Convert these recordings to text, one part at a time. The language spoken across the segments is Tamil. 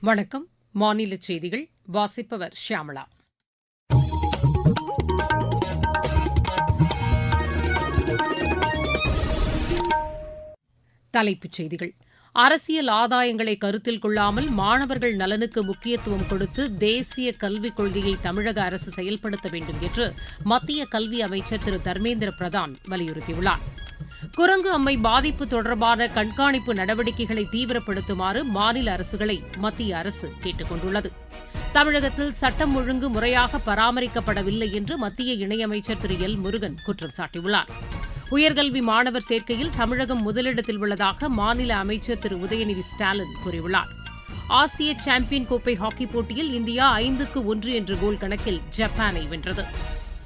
வணக்கம். மாநில செய்திகள் வாசிப்பவர் ஷியாமளா தலைப்புச் செய்திகள். அரசியல் ஆதாயங்களை கருத்தில் கொள்ளாமல் மாணவர்கள் நலனுக்கு முக்கியத்துவம் கொடுத்து தேசிய கல்விக் கொள்கையை தமிழக அரசு செயல்படுத்த வேண்டும் என்று மத்திய கல்வி அமைச்சர் திரு தர்மேந்திர பிரதான் வலியுறுத்தியுள்ளார். குரங்கு அம்மை பாதிப்பு தொடர்பான கண்காணிப்பு நடவடிக்கைகளை தீவிரப்படுத்துமாறு மாநில அரசுகளை மத்திய அரசு கேட்டுக் கொண்டுள்ளது தமிழகத்தில் சட்டம் ஒழுங்கு முறையாக பராமரிக்கப்படவில்லை என்று மத்திய இணையமைச்சர் திரு. எல். முருகன் குற்றம் சாட்டியுள்ளார். உயர்கல்வி மாணவர் சேர்க்கையில் தமிழகம் முதலிடத்தில் உள்ளதாக மாநில அமைச்சர் திரு. உதயநிதி ஸ்டாலின் கூறியுள்ளார். ஆசிய சாம்பியன் கோப்பை ஹாக்கி போட்டியில் இந்தியா ஐந்துக்கு ஒன்று என்ற கோல் கணக்கில் ஜப்பானை வென்றது.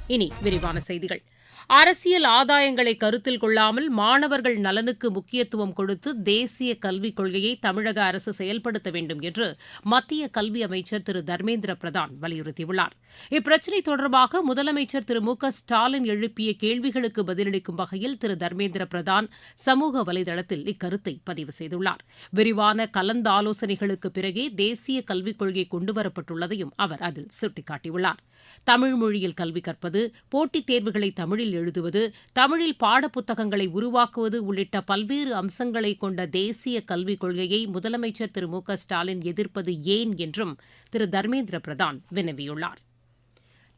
இனி விரிவான செய்திகள். அரசியல் ஆதாயங்களை கருத்தில் கொள்ளாமல் மாணவர்கள் நலனுக்கு முக்கியத்துவம் கொடுத்து தேசிய கல்விக் கொள்கையை தமிழக அரசு செயல்படுத்த வேண்டும் என்று மத்திய கல்வி அமைச்சர் திரு தர்மேந்திர பிரதான் வலியுறுத்தியுள்ளார். இப்பிரச்சினை தொடர்பாக முதலமைச்சர் திரு மு க ஸ்டாலின் எழுப்பிய கேள்விகளுக்கு பதிலளிக்கும் வகையில் திரு தர்மேந்திர பிரதான் சமூக வலைதளத்தில் இக்கருத்தை பதிவு செய்துள்ளார். விரிவான கலந்தாலோசனைகளுக்கு பிறகே தேசிய கல்விக் கொள்கை கொண்டுவரப்பட்டுள்ளதையும் அவர் அதில் சுட்டிக்காட்டியுள்ளார். தமிழ் மொழியில் கல்வி கற்பது போட்டித் தேர்வுகளை தமிழில் எழுதுவது தமிழில் பாடப்புத்தகங்களை உருவாக்குவது உள்ளிட்ட பல்வேறு அம்சங்களை கொண்ட தேசிய கல்விக் கொள்கையை முதலமைச்சர் திரு மு க ஸ்டாலின் எதிர்ப்பது ஏன் என்றும் திரு தர்மேந்திர பிரதான் வினவியுள்ளார்.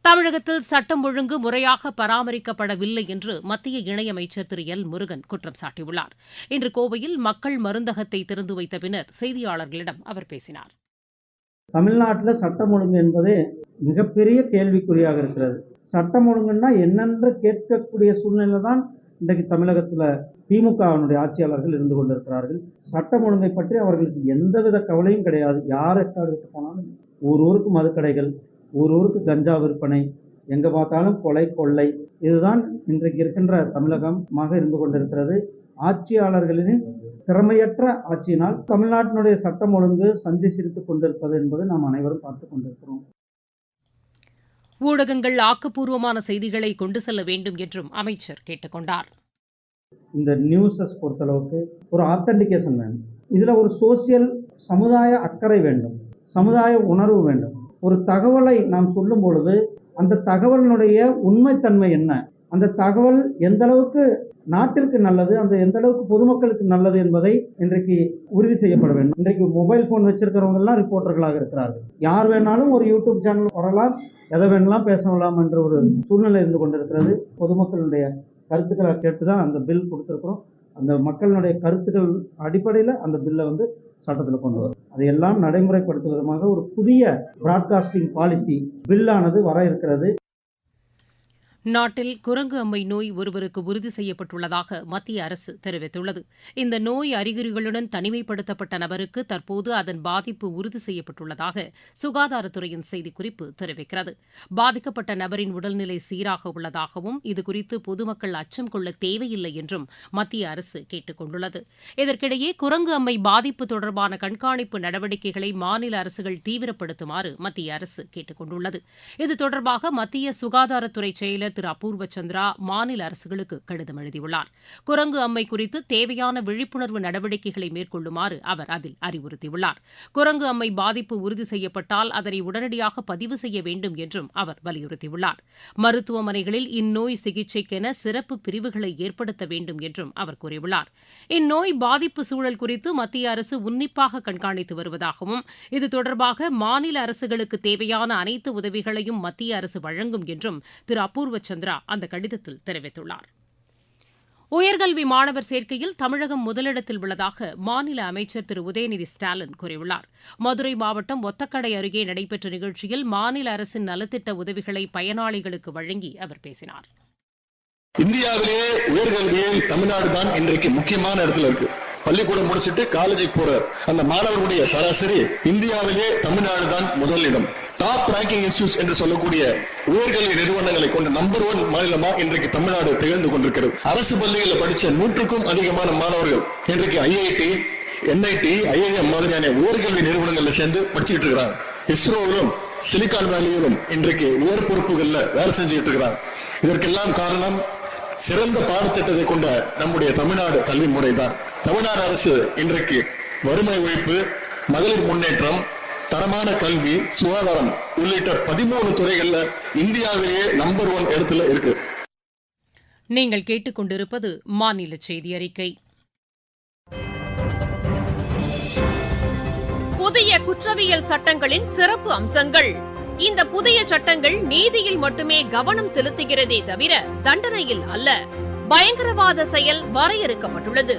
தமிழகத்தில் சட்டம் ஒழுங்கு முறையாக பராமரிக்கப்படவில்லை என்று மத்திய இணையமைச்சர் திரு எல் முருகன் குற்றம் சாட்டியுள்ளார். இன்று கோவையில் மக்கள் மருந்தகத்தை திறந்து வைத்த பின்னர் செய்தியாளர்களிடம் அவர் பேசினார். தமிழ்நாட்டில் சட்டம் ஒழுங்கு என்பதே மிகப்பெரிய கேள்விக்குறியாக இருக்கிறது. சட்டம் ஒழுங்குன்னா என்னென்று கேட்கக்கூடிய சூழ்நிலை தான் இன்றைக்கு தமிழகத்தில் திமுகவினுடைய ஆட்சியாளர்கள் இருந்து கொண்டிருக்கிறார்கள். சட்டம் ஒழுங்கை பற்றி அவர்களுக்கு எந்தவித கவலையும் கிடையாது. யார் எக்காடுகிட்டு போனாலும் ஒரு ஊருக்கு மதுக்கடைகள் ஒரு ஊருக்கு கஞ்சா விற்பனை எங்கே பார்த்தாலும் கொலை கொள்ளை இதுதான் இன்றைக்கு இருக்கின்ற தமிழகமாக இருந்து கொண்டிருக்கிறது. ஆட்சியாளர்களின் திறமையற்ற ஆட்சியினால் தமிழ்நாட்டினுடைய சட்டம் ஒழுங்கு சந்தி சிரித்துக் கொண்டிருப்பது என்பது நாம் அனைவரும் பார்த்துக் கொண்டிருக்கிறோம். ஊடகங்கள் ஆக்கப்பூர்வமான செய்திகளை கொண்டு செல்ல வேண்டும் என்றும் அமைச்சர் கேட்டுக் கொண்டார். இந்த நியூஸஸ் பொறுத்தளவுக்கு ஒரு ஆத்தன்டிகேஷன் வேணும். இதில் ஒரு சோசியல் சமுதாய அக்கறை வேண்டும். சமுதாய உணர்வு வேண்டும். ஒரு தகவலை நாம் சொல்லும் பொழுது அந்த தகவலினுடைய உண்மைத்தன்மை என்ன? அந்த தகவல் எந்த அளவுக்கு நாட்டிற்கு நல்லது அந்த எந்த அளவுக்கு பொதுமக்களுக்கு நல்லது என்பதை இன்றைக்கு உறுதி செய்யப்பட வேண்டும். இன்றைக்கு மொபைல் ஃபோன் வச்சிருக்கிறவங்கெல்லாம் ரிப்போர்ட்டர்களாக இருக்கிறார்கள். யார் வேணாலும் ஒரு யூடியூப் சேனல் வரலாம் எதை வேணாலும் பேசலாம் என்ற ஒரு சூழ்நிலை இருந்து கொண்டிருக்கிறது. பொதுமக்களுடைய கருத்துக்களை கேட்டு தான் அந்த பில் கொடுத்துருக்குறோம். அந்த மக்களினுடைய கருத்துக்கள் அடிப்படையில் அந்த பில்லை வந்து சட்டத்தில் கொண்டு வரும். அதையெல்லாம் நடைமுறைப்படுத்தும் விதமாக ஒரு புதிய பிராட்காஸ்டிங் பாலிசி பில்லானது வர இருக்கிறது. நாட்டில் குரங்கு அம்மை நோய் ஒருவருக்கு உறுதி செய்யப்பட்டுள்ளதாக மத்திய அரசு தெரிவித்துள்ளது. இந்த நோய் அறிகுறிகளுடன் தனிமைப்படுத்தப்பட்ட நபருக்கு தற்போது அதன் பாதிப்பு உறுதி செய்யப்பட்டுள்ளதாக சுகாதாரத்துறையின் செய்திக்குறிப்பு தெரிவிக்கிறது. பாதிக்கப்பட்ட நபரின் உடல்நிலை சீராக உள்ளதாகவும் இதுகுறித்து பொதுமக்கள் அச்சம் கொள்ள தேவையில்லை என்றும் மத்திய அரசு கேட்டுக் கொண்டுள்ளது. இதற்கிடையே குரங்கு அம்மை பாதிப்பு தொடர்பான கண்காணிப்பு நடவடிக்கைகளை மாநில அரசுகள் தீவிரப்படுத்துமாறு மத்திய அரசு கேட்டுக் கொண்டுள்ளது. இது தொடர்பாக மத்திய சுகாதாரத்துறை செயலர் திரு அபூர்வ சந்திரா மாநில அரசுகளுக்கு கடிதம் எழுதியுள்ளார். குரங்கு அம்மை குறித்து தேவையான விழிப்புணர்வு நடவடிக்கைகளை மேற்கொள்ளுமாறு அவர் அதில் அறிவுறுத்தியுள்ளார். குரங்கு அம்மை பாதிப்பு உறுதி செய்யப்பட்டால் அதனை உடனடியாக பதிவு செய்ய வேண்டும் என்றும் அவர் வலியுறுத்தியுள்ளார். மருத்துவமனைகளில் இந்நோய் சிகிச்சைக்கென சிறப்பு பிரிவுகளை ஏற்படுத்த வேண்டும் என்றும் அவர் கூறியுள்ளார். இந்நோய் பாதிப்பு சூழல் குறித்து மத்திய அரசு உன்னிப்பாக கண்காணித்து வருவதாகவும் இது தொடர்பாக மாநில அரசுகளுக்கு தேவையான அனைத்து உதவிகளையும் மத்திய அரசு வழங்கும் என்றும் திரு அபூர்வ ராமச்சந்திரா அந்த கடிதத்தில் தெரிவித்துள்ளார். உயர்கல்வி மாணவர் சேர்க்கையில் தமிழகம் முதலிடத்தில் உள்ளதாக மாநில அமைச்சர் திரு. உதயநிதி ஸ்டாலின் கூறியுள்ளார். மதுரை மாவட்டம் ஒத்தக்கடை அருகே நடைபெற்ற நிகழ்ச்சியில் மாநில அரசின் நலத்திட்ட உதவிகளை பயனாளிகளுக்கு வழங்கி அவர் பேசினார். இந்தியாவிலேயே உயர்கல்வியில் தமிழ்நாடு தான் இன்றைக்கு முக்கியமான இடத்துல இருக்கு. பள்ளிக்கூடம் முடிச்சிட்டு காலேஜுக்கு போற அந்த மாணவர்களுடைய சராசரி இந்தியாவிலே தமிழ்நாடு தான் முதலிடம் டாப் ரேங்கிங் இன்ஸ்டியூட் என்று சொல்லக்கூடிய உயர்கல்வி நிறுவனங்களை கொண்ட நம்பர் ஒன் மாநிலமா இன்றைக்கு தமிழ்நாடு திகழ்ந்து கொண்டிருக்கிறது. அரசு பள்ளிகளில் படிச்ச நூற்றுக்கும் அதிகமான மாணவர்கள் இன்றைக்கு ஐஐடி என்ஐடி ஐஐஎம் மாதிரியான உயர்கல்வி நிறுவனங்கள்ல சேர்ந்து படிச்சுட்டு இருக்கிறாங்க. இஸ்ரோவிலும் சிலிகான் வேலியிலும் இன்றைக்கு உயர் பொறுப்புகள்ல வேலை செஞ்சுட்டு இருக்கிறாங்க. இதற்கெல்லாம் காரணம் சிறந்த பாடத்திட்டத்தை கொண்ட நம்முடைய தமிழ்நாடு கல்வி முறை தான் தமிழ்நாடு அரசு இன்றைக்கு வறுமை ஒழிப்பு மகளிர் முன்னேற்றம் தரமான கல்வி சுகாதாரம் உள்ளிட்ட பதிமூணு துறைகள்ல இந்தியாவிலேயே நம்பர் ஒன் இடத்துல இருக்கு. நீங்கள் கேட்டுக்கொண்டிருப்பது மாநில செய்தி அறிக்கை. புதிய குற்றவியல் சட்டங்களின் சிறப்பு அம்சங்கள். இந்த புதிய சட்டங்கள் நீதியில் மட்டுமே கவனம் செலுத்துகிறதே தவிர தண்டனையில் அல்ல. பயங்கரவாத செயல் வரையறுக்கப்பட்டுள்ளது.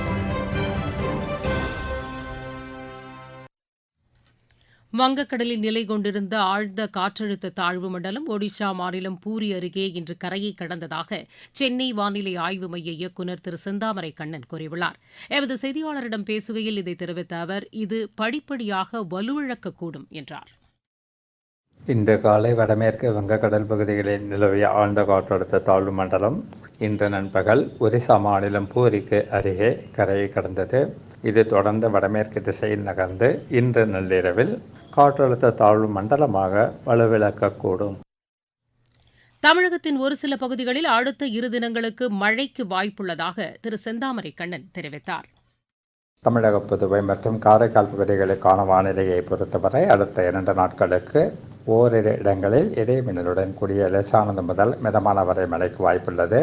வங்கக்கடலில் நிலை கொண்டிருந்த ஆழ்ந்த காற்றழுத்த தாழ்வு மண்டலம் ஒடிஷா மாநிலம் பூரி அருகே இன்று கரையை கடந்ததாக சென்னை வானிலை ஆய்வு மைய இயக்குநர் திரு செந்தாமரை கண்ணன் கூறியுள்ளார். எமது செய்தியாளரிடம் பேசுகையில் இதை தெரிவித்த அவர் இது படிப்படியாக வலுவிழக்கக்கூடும் என்றார். இன்று காலை வடமேற்கு வங்கக்கடல் பகுதிகளில் நிலவிய ஆழ்ந்த காற்றழுத்த தாழ்வு மண்டலம் இன்று நண்பகல் ஒரிசா மாநிலம் பூரிக்கு அருகே கரையை கடந்தது. இது தொடர்ந்து வடமேற்கு திசையில் நகர்ந்து இன்று நள்ளிரவில் காற்றழுத்த தாழ்வு மண்டலமாக வலுவிழக்கக்கூடும். தமிழகத்தின் ஒரு சில பகுதிகளில் அடுத்த இரு தினங்களுக்கு மழைக்கு வாய்ப்புள்ளதாக திரு செந்தாமரை கண்ணன் தெரிவித்தார். தமிழக புதுவை மற்றும் காரைக்கால் பகுதிகளுக்கான வானிலையை பொறுத்தவரை அடுத்த இரண்டு நாட்களுக்கு ஓரிரு இடங்களில் இடைமின்னலுடன் கூடிய லேசானது முதல் மிதமான வரை மழைக்கு வாய்ப்புள்ளது.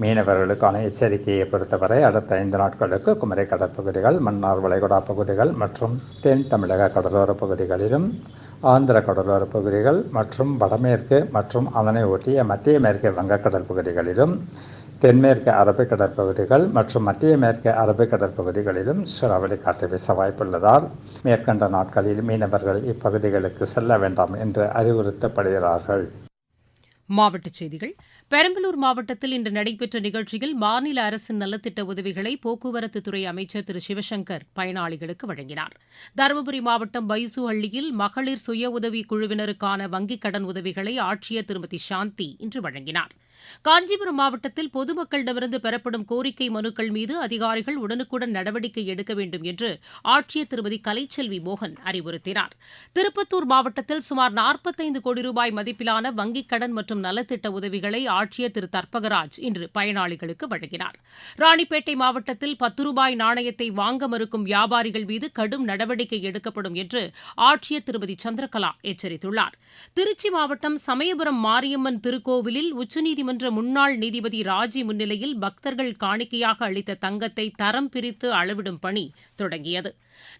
மீனவர்களுக்கான எச்சரிக்கையை பொறுத்தவரை அடுத்த ஐந்து நாட்களுக்கு குமரி கடற்பகுதிகள் மன்னார் வளைகுடா பகுதிகள் மற்றும் தென் தமிழக கடலோர பகுதிகளிலும் ஆந்திர கடலோர பகுதிகள் மற்றும் வடமேற்கு மற்றும் அதனை ஒட்டிய மத்திய மேற்கு வங்கக்கடல் பகுதிகளிலும் தென்மேற்கு அரபிக்கடல் கடற்பகுதிகள் மற்றும் மத்திய மேற்கு அரபிக்கடல் கடற்பகுதிகளிலும் சூறாவளி காற்று வீச வாய்ப்புள்ளதால் மேற்கண்ட நாட்களில் மீனவர்கள் இப்பகுதிகளுக்கு செல்ல வேண்டாம் என்று அறிவுறுத்தப்படுகிறார்கள். மாவட்டச் செய்திகள். பெரம்பலூர் மாவட்டத்தில் இன்று நடைபெற்ற நிகழ்ச்சியில் மாநில அரசின் நலத்திட்ட உதவிகளை போக்குவரத்துத்துறை அமைச்சர் திரு சிவசங்கர் பயனாளிகளுக்கு வழங்கினார். தருமபுரி மாவட்டம் பைசுஹள்ளியில் மகளிர் சுய உதவி குழுவினருக்கான வங்கிக் கடன் உதவிகளை ஆட்சியர் திருமதி சாந்தி இன்று வழங்கினார். காஞ்சிபுரம் மாவட்டத்தில் பொதுமக்களிடமிருந்து பெறப்படும் கோரிக்கை மனுக்கள் மீது அதிகாரிகள் உடனுக்குடன் நடவடிக்கை எடுக்க வேண்டும் என்று ஆட்சியர் திருமதி கலைச்செல்வி மோகன் அறிவுறுத்தினார். திருப்பத்தூர் மாவட்டத்தில் சுமார் நாற்பத்தைந்து கோடி ரூபாய் மதிப்பிலான வங்கிக் கடன் மற்றும் நலத்திட்ட உதவிகளை ஆட்சியர் திரு தர்பகராஜ் இன்று பயனாளிகளுக்கு வழங்கினார். ராணிப்பேட்டை மாவட்டத்தில் பத்து ரூபாய் நாணயத்தை வாங்க மறுக்கும் வியாபாரிகள் மீது கடும் நடவடிக்கை எடுக்கப்படும் என்று ஆட்சியர் திருமதி சந்திரகலா எச்சரித்துள்ளார். திருச்சி மாவட்டம் சமயபுரம் மாரியம்மன் திருக்கோவிலில் உச்சநீதிமன்ற நீதிமன்ற முன்னாள் நீதிபதி ராஜி முன்னிலையில் பக்தர்கள் காணிக்கையாக அளித்த தங்கத்தை தரம் பிரித்து அளவிடும் பணி தொடங்கியது.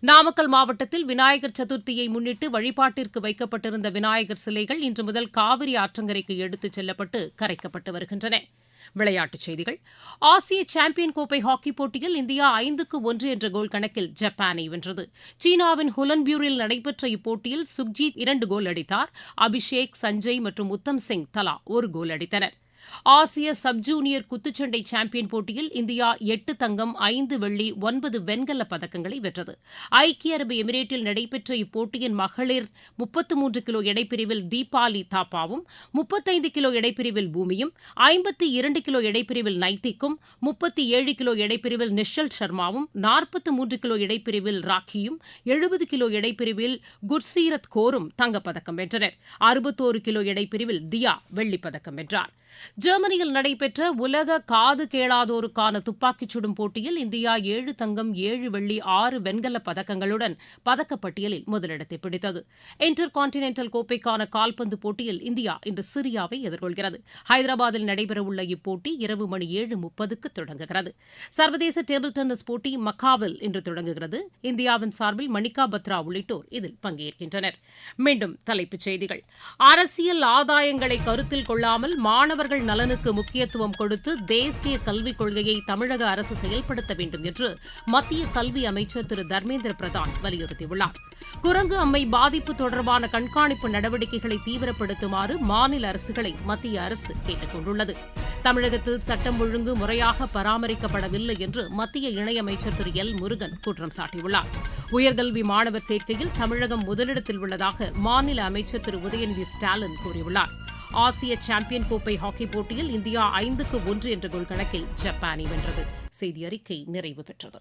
நாமக்கல் மாவட்டத்தில் விநாயகர் சதுர்த்தியை முன்னிட்டு வழிபாட்டிற்கு வைக்கப்பட்டிருந்த விநாயகர் சிலைகள் இன்று முதல் காவிரி ஆற்றங்கரைக்கு எடுத்துச் செல்லப்பட்டு கரைக்கப்பட்டு வருகின்றன. விளையாட்டுச் செய்திகள். ஆசிய சாம்பியன் கோப்பை ஹாக்கி போட்டியில் இந்தியா ஐந்துக்கு ஒன்று என்ற கோல் கணக்கில் ஜப்பானை வென்றது. சீனாவின் ஹுலன்பியூரில் நடைபெற்ற இப்போட்டியில் சுக்ஜீத் இரண்டு கோல் அடித்தார். அபிஷேக் சஞ்சய் மற்றும் உத்தம் சிங் தலா ஒரு கோல் அடித்தனர். ஆசிய சப் ஜூனியர் குத்துச்சண்டை சாம்பியன் போட்டியில் இந்தியா எட்டு தங்கம் ஐந்து வெள்ளி ஒன்பது வெண்கல பதக்கங்களை வென்றது. ஐக்கிய அரபு எமிரேட்டில் நடைபெற்ற இப்போட்டியின் மகளிர் முப்பத்து மூன்று கிலோ எடைப்பிரிவில் தீபாலி தாப்பாவும் முப்பத்தைந்து கிலோ எடைப்பிரிவில் பூமியும் ஐம்பத்தி இரண்டு கிலோ எடைப்பிரிவில் நைத்திக்கும் முப்பத்தி ஏழு கிலோ எடைப்பிரிவில் நிஷல் சர்மாவும் நாற்பத்து மூன்று கிலோ எடைப்பிரிவில் ராக்கியும் எழுபது கிலோ எடைப்பிரிவில் குர்சீரத் கோரும் தங்கப்பதக்கம் வென்றனர். அறுபத்தோரு கிலோ எடைப்பிரிவில் தியா வெள்ளிப்பதக்கம் வென்றார். ஜெர்மனியில் நடைபெற்ற உலக காது கேளாதோருக்கான துப்பாக்கிச் சுடும் போட்டியில் இந்தியா ஏழு தங்கம் ஏழு வெள்ளி ஆறு வெண்கலப் பதக்கங்களுடன் பதக்கப்பட்டியலில் முதலிடத்தை பிடித்தது. இன்டர் கான்டினென்டல் கோப்பைக்கான கால்பந்து போட்டியில் இந்தியா இன்று சிரியாவை எதிர்கொள்கிறது. ஹைதராபாத்தில் நடைபெறவுள்ள இப்போட்டி இரவு மணி ஏழு முப்பதுக்கு தொடங்குகிறது. சர்வதேச டேபிள் டென்னிஸ் போட்டி மக்காவில் இன்று தொடங்குகிறது. இந்தியாவின் சார்பில் மணிகா பத்ரா உள்ளிட்டோர் இதில் பங்கேற்கின்றனர். மீண்டும் தலைப்புச் செய்திகள். அரசியல் ஆதாயங்களை கருத்தில் கொள்ளாமல் மாணவர் மாணவர்கள் நலனுக்கு முக்கியத்துவம் கொடுத்து தேசிய கல்விக் கொள்கையை தமிழக அரசு செயல்படுத்த வேண்டும் என்று மத்திய கல்வி அமைச்சர் திரு தர்மேந்திர பிரதான் வலியுறுத்தியுள்ளார். குரங்கு அம்மை பாதிப்பு தொடர்பான கண்காணிப்பு நடவடிக்கைகளை தீவிரப்படுத்துமாறு மாநில அரசுகளை மத்திய அரசு கேட்டுக் கொண்டுள்ளது. தமிழகத்தில் சட்டம் ஒழுங்கு முறையாக பராமரிக்கப்படவில்லை என்று மத்திய இணையமைச்சர் திரு எல் முருகன் குற்றம் சாட்டியுள்ளார். உயர்கல்வி மாணவர் சேர்க்கையில் தமிழகம் முதலிடத்தில் உள்ளதாக மாநில அமைச்சர் திரு உதயநிதி ஸ்டாலின் கூறியுள்ளார். ஆசிய சாம்பியன் கோப்பை ஹாக்கி போட்டியில் இந்தியா ஐந்துக்கு ஒன்று என்ற கோல் கணக்கில் ஜப்பானை வென்றது. செய்தி அறிக்கை நிறைவு பெற்றது.